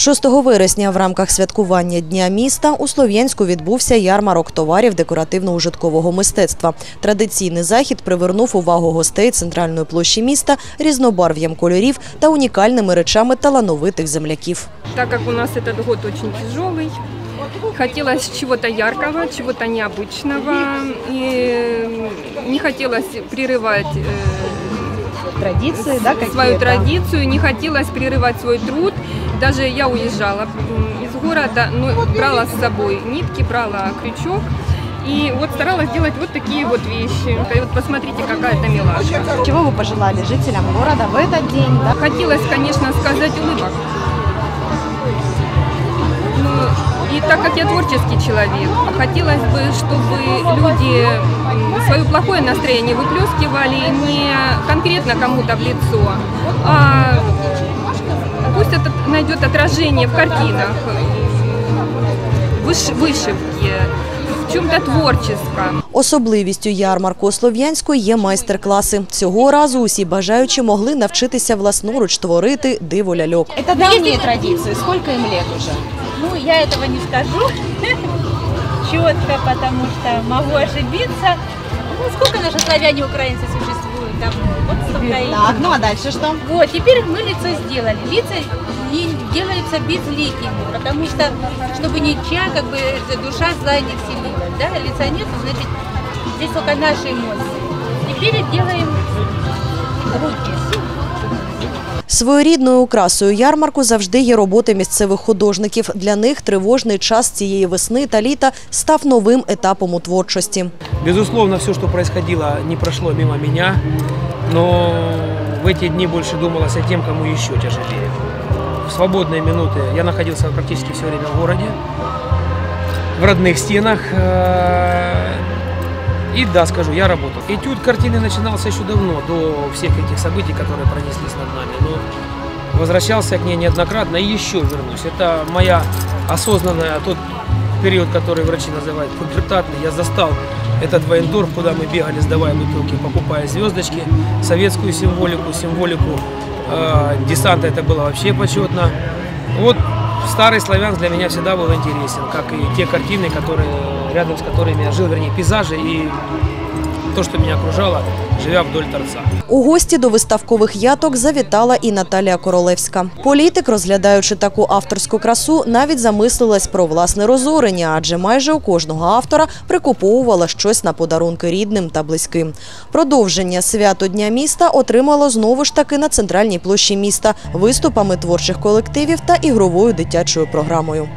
6 вересня в рамках святкування Дня міста у Слов'янську відбувся ярмарок товарів декоративно-ужиткового мистецтва. Традиційний захід привернув увагу гостей центральної площі міста різнобарв'ям кольорів та унікальними речами талановитих земляків. Так как у нас этот год очень тяжелый, хотелось чего-то яркого, чего-то необычного. И не хотелось прерывать э, Традиції, да, свою традицию, не хотелось прерывать свой труд. Даже я уезжала из города, но брала с собой нитки, брала крючок. И вот старалась делать вот такие вот вещи. И вот посмотрите, какая это милашка. Чего вы пожелали жителям города в этот день? Да? Хотелось, конечно, сказать улыбок. Ну, и так как я творческий человек, хотелось бы, чтобы люди свое плохое настроение выплескивали не конкретно кому-то в лицо, а пусть это найдет отражение в картинах, выш- вышивке, в чем-то творческом. Особливістю ярмарку у Слов'янську є майстер-класи. Цього разу усі бажаючі могли навчитися власноруч творити диво ляльок. Это давние традиции. Сколько им лет уже? Ну, я этого не скажу четко, потому что могу ошибиться. Ну, сколько наши славяне украинцы существуют? Там, вот Так, ну а дальше что? Вот, теперь мы лицо сделали. Лица не делаются безликими, потому что, чтобы ничья, как бы, душа зла не вселилась, да, лица нет, значит, здесь только наши эмоции. Теперь делаем руки. Своєрідною украсою ярмарку завжди є роботи місцевих художників. Для них тривожний час цієї весни та літа став новим етапом у творчості. Безусловно, все, что происходило, не прошло мимо меня, но в эти дни больше думалось о тем, кому еще тяжелее. В свободные минуты я находился практически все время в городе, в родных стенах. И да, скажу, я работал. Этюд картины начинался еще давно, до всех этих событий, которые пронеслись над нами. Но возвращался к ней неоднократно и еще вернусь. Это моя осознанная, тот период, который врачи называют пубертатный. Я застал этот воендорф, куда мы бегали, сдавая бутылки, покупая звездочки, советскую символику, символику э, десанта, это было вообще почетно. Вот старый славян для меня всегда был интересен, как и те картины, которые, рядом с которыми я жил, вернее, пейзажи и то, что меня окружало, живя вдоль торца. У гості до виставкових яток завітала і Наталія Королевська. Політик, розглядаючи таку авторську красу, навіть замислилась про власне розорення, адже майже у кожного автора прикуповувала щось на подарунки рідним та близьким. Продовження свято Дня міста отримало знову ж таки на центральній площі міста виступами творчих колективів та ігровою дитячою програмою.